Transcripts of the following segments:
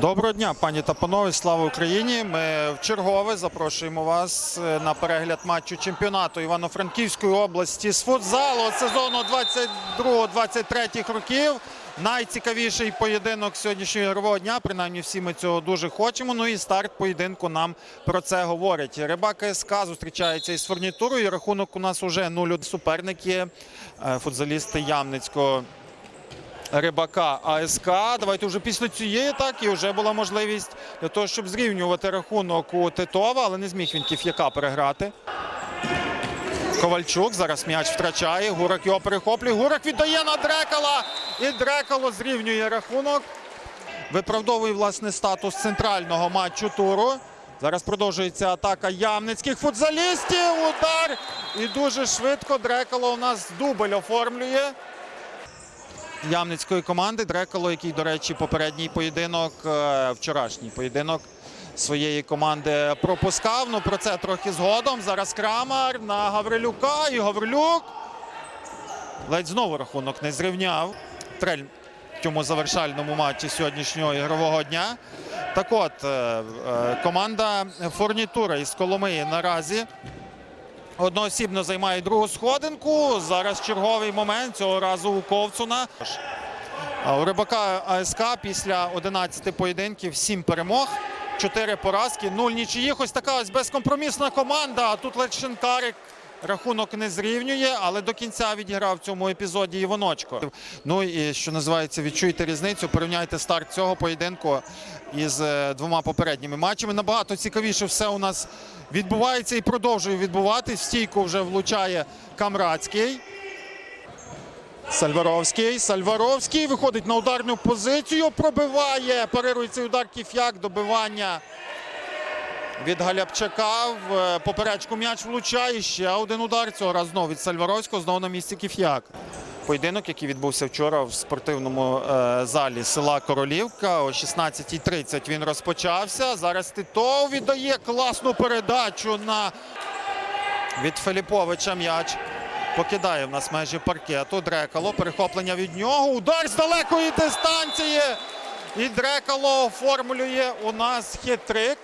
Доброго дня, пані та панове, слава Україні! Ми в чергове запрошуємо вас е, на перегляд матчу чемпіонату Івано-Франківської області з футзалу сезону 22-23 років. Найцікавіший поєдинок сьогоднішнього ігрового дня. Принаймні, всі ми цього дуже хочемо. Ну і старт поєдинку нам про це говорить. Рибак СК зустрічається із фурнітурою. Рахунок у нас уже 0 суперники, е, футзалісти Ямницького. Рибака АСК. Давайте вже після цієї атаки вже була можливість для того, щоб зрівнювати рахунок у Титова, але не зміг він Кіф'яка переграти. Ковальчук зараз м'яч втрачає. Гурак його перехоплює. Гурак віддає на Дрекала. І Дрекало зрівнює рахунок. Виправдовує власне статус центрального матчу туру. Зараз продовжується атака ямницьких футзалістів. Удар. І дуже швидко Дрекало у нас дубль оформлює ямницької команди. Дрекало, який, до речі, попередній поєдинок, е, вчорашній поєдинок своєї команди пропускав. Ну про це трохи згодом. Зараз Крамар на Гаврилюка. І Гаврилюк ледь знову рахунок не зрівняв. Трель в цьому завершальному матчі сьогоднішнього ігрового дня. Так от, е, е, команда Фурнітура із Коломиї наразі одноосібно займає другу сходинку. Зараз черговий момент цього разу у Ковцуна. У Рибака АСК після 11 поєдинків 7 перемог, 4 поразки, 0 нічиїх. Ось така ось безкомпромісна команда. Тут лише рахунок не зрівнює, але до кінця відіграв в цьому епізоді Іваночко. Ну і що називається, відчуйте різницю. Порівняйте старт цього поєдинку із е, двома попередніми матчами. Набагато цікавіше все у нас відбувається і продовжує відбуватись. Стійку вже влучає Камрацький. Сальваровський. Сальваровський виходить на ударну позицію. Пробиває. Парирує цей удар Кіф'як. Добивання від Галябчака. В е, поперечку м'яч влучає. Ще один удар. Цього разу знову від Сальваровського. Знову на місці Кіф'як. Поєдинок, який відбувся вчора в спортивному е, залі села Королівка. О 16.30 він розпочався. Зараз Титов віддає класну передачу на від Филіповича м'яч. Покидає в нас межі паркету. Дрекало. Перехоплення від нього. Удар з далекої дистанції. І Дрекало оформлює у нас хитрик.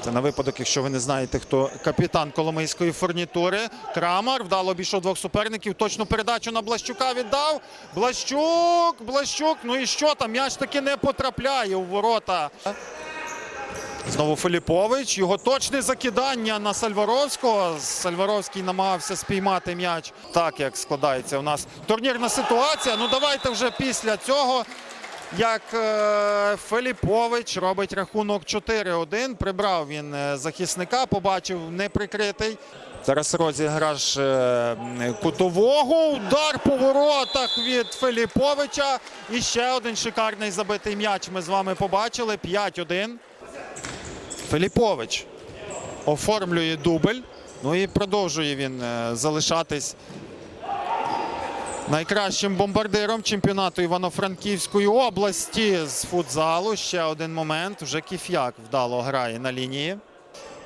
Це на випадок, якщо ви не знаєте, хто капітан Коломийської фурнітури. Крамар вдало обійшов двох суперників. Точну передачу на Блащука віддав. Блащук, Блащук. Ну і що там? М'яч таки не потрапляє у ворота. Знову Филіпович. Його точне закидання на Сальваровського. Сальваровський намагався спіймати м'яч. Так як складається у нас турнірна ситуація. Ну давайте вже після цього. Як е, Филіпович робить рахунок 4-1. Прибрав він е, захисника, побачив неприкритий. Зараз розіграш е, кутового. Удар по воротах від Филіповича. І ще один шикарний забитий м'яч. Ми з вами побачили. 5-1. Филіпович оформлює дубль. Ну і продовжує він залишатись найкращим бомбардиром чемпіонату Івано-Франківської області з футзалу. Ще один момент. Вже Кіф'як вдало грає на лінії.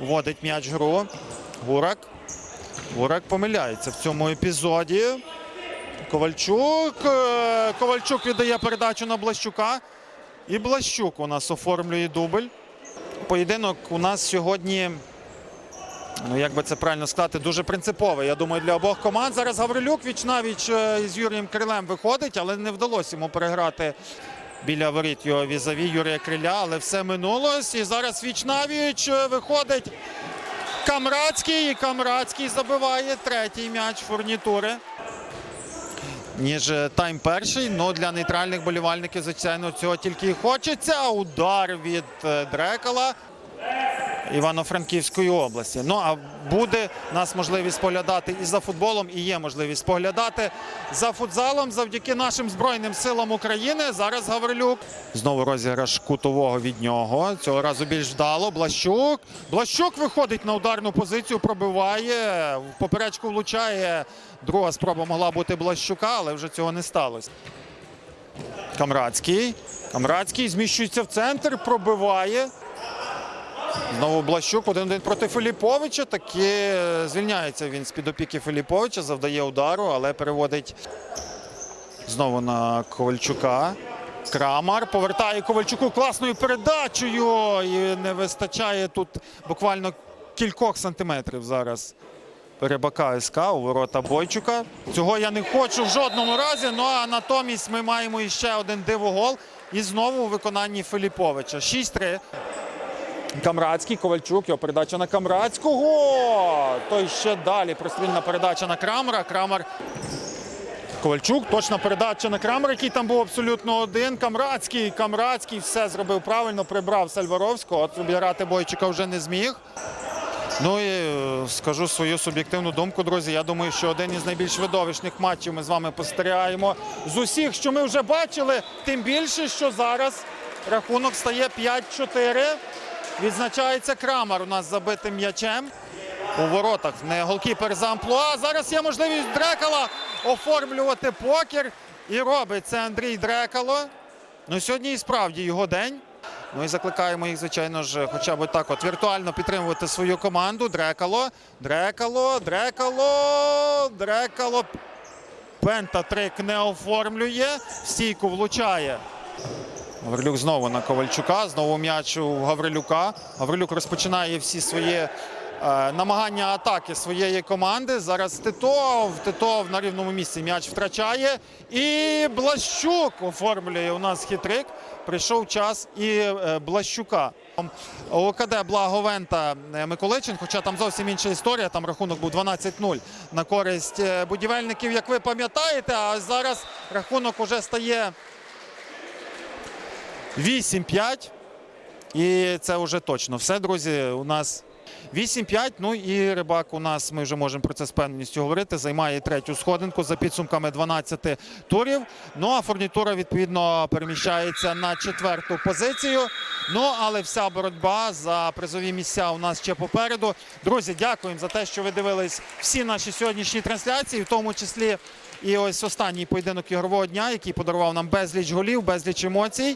Вводить м'яч гру. Гурак. Гурак помиляється в цьому епізоді. Ковальчук. е, Ковальчук віддає передачу на Блащука. І Блащук у нас оформлює дубль. Поєдинок у нас сьогодні, ну як би це правильно сказати, дуже принциповий. Я думаю, для обох команд. Зараз Гаврилюк віч-навіч е, з Юрієм Крилем виходить, але не вдалося йому переграти біля воріт його візаві Юрія Криля. Але все минулось. І зараз віч-навіч е, виходить Камрацький. І Камрацький забиває третій м'яч фурнітури. Ніж е, тайм перший, ну для нейтральних болівальників, звичайно, цього тільки і хочеться. Удар від Дрекала Івано-Франківської області. Ну а буде нас можливість поглядати і за футболом, і є можливість поглядати за футзалом завдяки нашим Збройним силам України. Зараз Гаврилюк. Знову розіграш кутового від нього. Цього разу більш вдало. Блащук. Блащук виходить на ударну позицію, пробиває. В поперечку влучає. Друга спроба могла бути Блащука, але вже цього не сталося. Камрадський. Камрадський зміщується в центр, пробиває. Знову Блащук один-один проти Філіповича. Таки е, звільняється він з-під опіки Філіповича, завдає удару, але переводить знову на Ковальчука. Крамар повертає Ковальчуку класною передачею. І не вистачає тут буквально кількох сантиметрів зараз. Рибака СК у ворота Бойчука. Цього я не хочу в жодному разі. Ну а натомість ми маємо іще один дивогол. І знову у виконанні Филіповича. 6-3. Камрадський, Ковальчук, його передача на Камрадського. Той ще далі прострільна передача на Крамера. Крамер Ковальчук, точна передача на Крамер, який там був абсолютно один. Камрадський, Камрадський все зробив правильно, прибрав Сальваровського. От обіграти Бойчика вже не зміг. Ну і е, скажу свою суб'єктивну думку, друзі. Я думаю, що один із найбільш видовищних матчів ми з вами постерігаємо з усіх, що ми вже бачили. Тим більше, що зараз рахунок стає 5-4. Відзначається Крамер у нас забитим м'ячем. У воротах не голкіпер за амплуа. Зараз є можливість Дрекала оформлювати покер. І робить це Андрій Дрекало. Ну сьогодні і справді його день. Ну і закликаємо їх, звичайно ж, хоча б так от віртуально підтримувати свою команду. Дрекало, Дрекало, Дрекало, Дрекало. Пентатрик не оформлює. Стійку влучає. Гаврилюк знову на Ковальчука. Знову м'яч у Гаврилюка. Гаврилюк розпочинає всі свої е, намагання атаки своєї команди. Зараз Титов. Титов на рівному місці м'яч втрачає. І Блащук оформлює у нас хитрик. Прийшов час і е, Блащука. ОКД Благовента е, Миколичин, хоча там зовсім інша історія, там рахунок був 12-0 на користь будівельників, як ви пам'ятаєте, а зараз рахунок уже стає 8-5. І це вже точно все, друзі. У нас 8-5. Ну і рибак у нас, ми вже можемо про це з певністю говорити. Займає третю сходинку за підсумками 12 турів. Ну а фурнітура відповідно переміщається на четверту позицію. Ну але вся боротьба за призові місця у нас ще попереду. Друзі, дякуємо за те, що ви дивились всі наші сьогоднішні трансляції, в тому числі і ось останній поєдинок ігрового дня, який подарував нам безліч голів, безліч емоцій.